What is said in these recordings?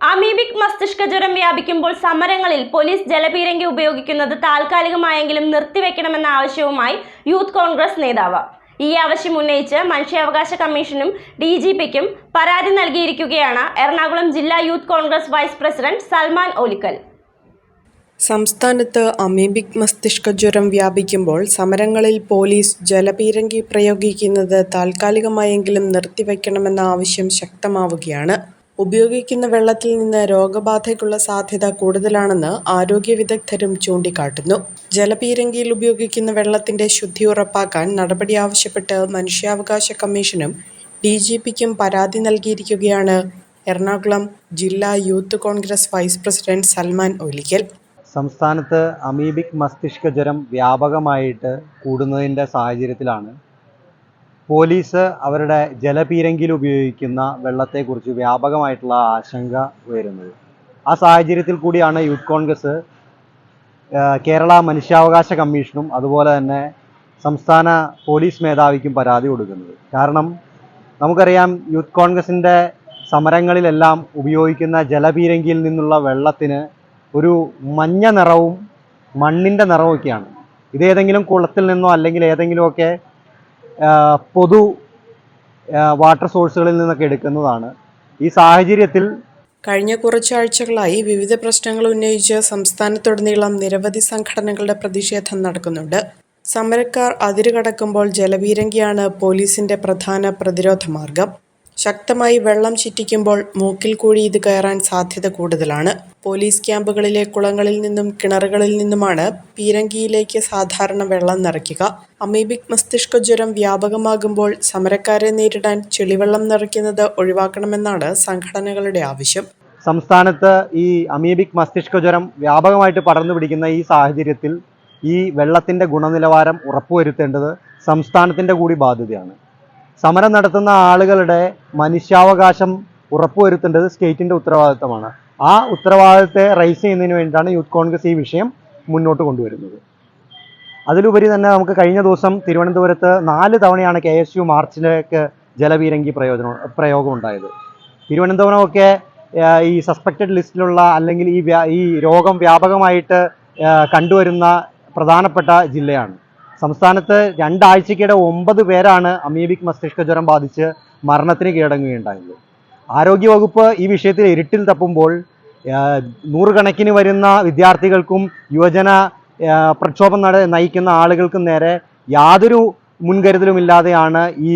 Amoebic മസ്തിഷ്ക ജ്വരം വ്യാപിക്കുമ്പോൾ സമരങ്ങളിൽ police ജലപീരങ്കി ഉപയോഗിക്കുന്നത് താൽക്കാലികമായെങ്കിലും നിർത്തിവെക്കണമെന്ന ആവശ്യവുമായി യൂത്ത് കോൺഗ്രസ് നേതാവ്. ഈ ആവശ്യം ഉന്നയിച്ച് മനുഷ്യാവകാശ കമ്മീഷനും ഡി ജി പിക്കും പരാതി നൽകിയിരിക്കുകയാണ് എറണാകുളം ജില്ലാ youth Congress vice president Salman Olickal. സംസ്ഥാനത്ത് അമീബിക് മസ്തിഷ്ക ജ്വരം വ്യാപിക്കുമ്പോൾ സമരങ്ങളിൽ പോലീസ് ജലപീരങ്കി പ്രയോഗിക്കുന്നത് താൽക്കാലികമായെങ്കിലും നിർത്തിവെക്കണമെന്ന ആവശ്യം ശക്തമാവുകയാണ്. ഉപയോഗിക്കുന്ന വെള്ളത്തിൽ നിന്ന് രോഗബാധയ്ക്കുള്ള സാധ്യത കൂടുതലാണെന്ന് ആരോഗ്യ വിദഗ്ധരും ചൂണ്ടിക്കാട്ടുന്നു. ജലപീരങ്കിയിൽ ഉപയോഗിക്കുന്ന വെള്ളത്തിന്റെ ശുദ്ധി ഉറപ്പാക്കാൻ നടപടി ആവശ്യപ്പെട്ട് മനുഷ്യാവകാശ കമ്മീഷനും ഡി ജി പിക്കും പരാതി നൽകിയിരിക്കുകയാണ് എറണാകുളം ജില്ലാ youth Congress vice president Salman Olickal. സംസ്ഥാനത്ത് അമീബിക് മസ്തിഷ്ക ജ്വരം വ്യാപകമായിട്ട് കൂടുന്നതിന്റെ സാഹചര്യത്തിലാണ് പോലീസ് അവരുടെ ജലപീരങ്കിൽ ഉപയോഗിക്കുന്ന വെള്ളത്തെക്കുറിച്ച് വ്യാപകമായിട്ടുള്ള ആശങ്ക ഉയരുന്നത്. ആ സാഹചര്യത്തിൽ കൂടിയാണ് യൂത്ത് കോൺഗ്രസ് കേരള മനുഷ്യാവകാശ കമ്മീഷനും അതുപോലെ തന്നെ സംസ്ഥാന പോലീസ് മേധാവിക്കും പരാതി കൊടുക്കുന്നത്. കാരണം നമുക്കറിയാം യൂത്ത് കോൺഗ്രസിന്റെ സമരങ്ങളിലെല്ലാം ഉപയോഗിക്കുന്ന ജലപീരങ്കിയിൽ നിന്നുള്ള വെള്ളത്തിന് ഒരു മഞ്ഞ നിറവും മണ്ണിന്റെ നിറവുമൊക്കെയാണ്. ഇത് ഏതെങ്കിലും കുളത്തിൽ നിന്നോ അല്ലെങ്കിൽ ഏതെങ്കിലുമൊക്കെ പൊതു വാട്ടർ സോഴ്സുകളിൽ നിന്നൊക്കെ എടുക്കുന്നതാണ്. ഈ സാഹചര്യത്തിൽ കഴിഞ്ഞ കുറച്ചാഴ്ചകളായി വിവിധ പ്രശ്നങ്ങൾ ഉന്നയിച്ച് സംസ്ഥാനത്തുടനീളം നിരവധി സംഘടനകളുടെ പ്രതിഷേധം നടക്കുന്നുണ്ട്. സമരക്കാർ അതിരുകടക്കുമ്പോൾ ജലപീരങ്കിയാണ് പോലീസിന്റെ പ്രധാന പ്രതിരോധ മാർഗം. ശക്തമായി വെള്ളം ചിറ്റിക്കുമ്പോൾ മൂക്കിൽ കൂടി ഇത് കയറാൻ സാധ്യത കൂടുതലാണ്. പോലീസ് ക്യാമ്പുകളിലെ കുളങ്ങളിൽ നിന്നും കിണറുകളിൽ നിന്നുമാണ് പീരങ്കിയിലേക്ക് സാധാരണ വെള്ളം നിറയ്ക്കുക. അമീബിക് മസ്തിഷ്ക ജ്വരം വ്യാപകമാകുമ്പോൾ സമരക്കാരെ നേരിടാൻ ചെളിവെള്ളം നിറയ്ക്കുന്നത് ഒഴിവാക്കണമെന്നാണ് സംഘടനകളുടെ ആവശ്യം. സംസ്ഥാനത്ത് ഈ അമീബിക് മസ്തിഷ്ക ജ്വരം വ്യാപകമായിട്ട് പടർന്നു പിടിക്കുന്ന ഈ സാഹചര്യത്തിൽ ഈ വെള്ളത്തിന്റെ ഗുണനിലവാരം ഉറപ്പുവരുത്തേണ്ടത് സംസ്ഥാനത്തിന്റെ കൂടി ബാധ്യതയാണ്. സമരം നടത്തുന്ന ആളുകളുടെ മനുഷ്യാവകാശം ഉറപ്പുവരുത്തേണ്ടത് സ്റ്റേറ്റിന്റെ ഉത്തരവാദിത്തമാണ്. ആ ഉത്തരവാദിത്തത്തെ റൈസ് ചെയ്യുന്നതിന് വേണ്ടിയിട്ടാണ് യൂത്ത് കോൺഗ്രസ് ഈ വിഷയം മുന്നോട്ട് കൊണ്ടുവരുന്നത്. അതിലുപരി തന്നെ നമുക്ക് കഴിഞ്ഞ ദിവസം തിരുവനന്തപുരത്ത് നാല് തവണയാണ് കെ എസ് യു മാർച്ചിലേക്ക് ജലപീരങ്കി പ്രയോജനം പ്രയോഗം ഉണ്ടായത് തിരുവനന്തപുരമൊക്കെ ഈ സസ്പെക്റ്റഡ് ലിസ്റ്റിലുള്ള അല്ലെങ്കിൽ ഈ ഈ രോഗം വ്യാപകമായിട്ട് കണ്ടുവരുന്ന പ്രധാനപ്പെട്ട ജില്ലയാണ്. സംസ്ഥാനത്ത് രണ്ടാഴ്ചക്കിടെ ഒമ്പത് പേരാണ് അമീബിക് മസ്തിഷ്ക ജ്വരം ബാധിച്ച് മരണത്തിന് കീഴടങ്ങുകയുണ്ടായത്. ആരോഗ്യവകുപ്പ് ഈ വിഷയത്തിൽ ഇരുട്ടിൽ തപ്പുമ്പോൾ നൂറുകണക്കിന് വരുന്ന വിദ്യാർത്ഥികൾക്കും യുവജന പ്രക്ഷോഭം നട നയിക്കുന്ന ആളുകൾക്കും നേരെ യാതൊരു മുൻകരുതലുമില്ലാതെയാണ് ഈ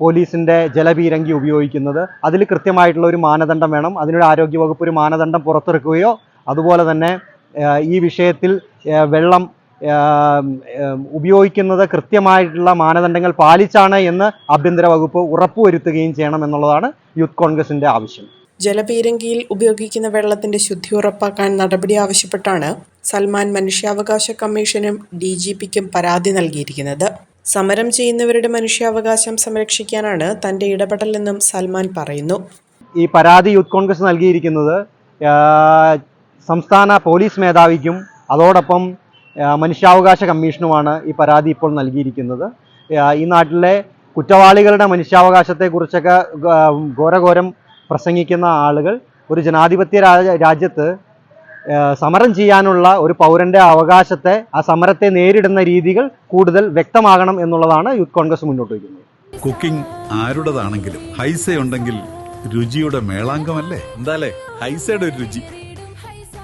പോലീസിന്റെ ജലപീരങ്കി ഉപയോഗിക്കുന്നത്. അതിൽ കൃത്യമായിട്ടുള്ള ഒരു മാനദണ്ഡം വേണം. അതിനൊരു ആരോഗ്യവകുപ്പ് ഒരു മാനദണ്ഡം പുറത്തിറക്കുകയോ അതുപോലെ തന്നെ ഈ വിഷയത്തിൽ വെള്ളം ഉപയോഗിക്കുന്നത് കൃത്യമായിട്ടുള്ള മാനദണ്ഡങ്ങൾ പാലിച്ചാണ് എന്ന് ആഭ്യന്തര വകുപ്പ് ഉറപ്പുവരുത്തുകയും ചെയ്യണം എന്നുള്ളതാണ് യൂത്ത് കോൺഗ്രസിന്റെ ആവശ്യം. ജലപീരങ്കിയിൽ ഉപയോഗിക്കുന്ന വെള്ളത്തിന്റെ ശുദ്ധി ഉറപ്പാക്കാൻ നടപടി ആവശ്യപ്പെട്ടാണ് സൽമാൻ മനുഷ്യാവകാശ കമ്മീഷനും ഡി ജി പിക്കും പരാതി നൽകിയിരിക്കുന്നത്. സമരം ചെയ്യുന്നവരുടെ മനുഷ്യാവകാശം സംരക്ഷിക്കാനാണ് തന്റെ ഇടപെടൽ എന്നും സൽമാൻ പറയുന്നു. ഈ പരാതി യൂത്ത് കോൺഗ്രസ് നൽകിയിരിക്കുന്നത് സംസ്ഥാന പോലീസ് മേധാവിക്കും അതോടൊപ്പം മനുഷ്യാവകാശ കമ്മീഷനുമാണ് ഈ പരാതി ഇപ്പോൾ നൽകിയിരിക്കുന്നത്. ഈ നാട്ടിലെ കുറ്റവാളികളുടെ മനുഷ്യാവകാശത്തെക്കുറിച്ചൊക്കെ ഘോരഘോരം പ്രസംഗിക്കുന്ന ആളുകൾ ഒരു ജനാധിപത്യ രാജ- രാജ്യത്ത് സമരം ചെയ്യാനുള്ള ഒരു പൗരന്റെ അവകാശത്തെ ആ സമരത്തെ നേരിടുന്ന രീതികൾ കൂടുതൽ വ്യക്തമാകണം എന്നുള്ളതാണ് യൂത്ത് കോൺഗ്രസ് മുന്നോട്ട് വയ്ക്കുന്നത്. കുക്കിംഗ് ആരുടേതാണെങ്കിലും ഹൈസ ഉണ്ടെങ്കിൽ രുചിയുടെ മേളാങ്കമല്ലേ എന്താലേ ഹൈസയുടെ ഒരു രുചി.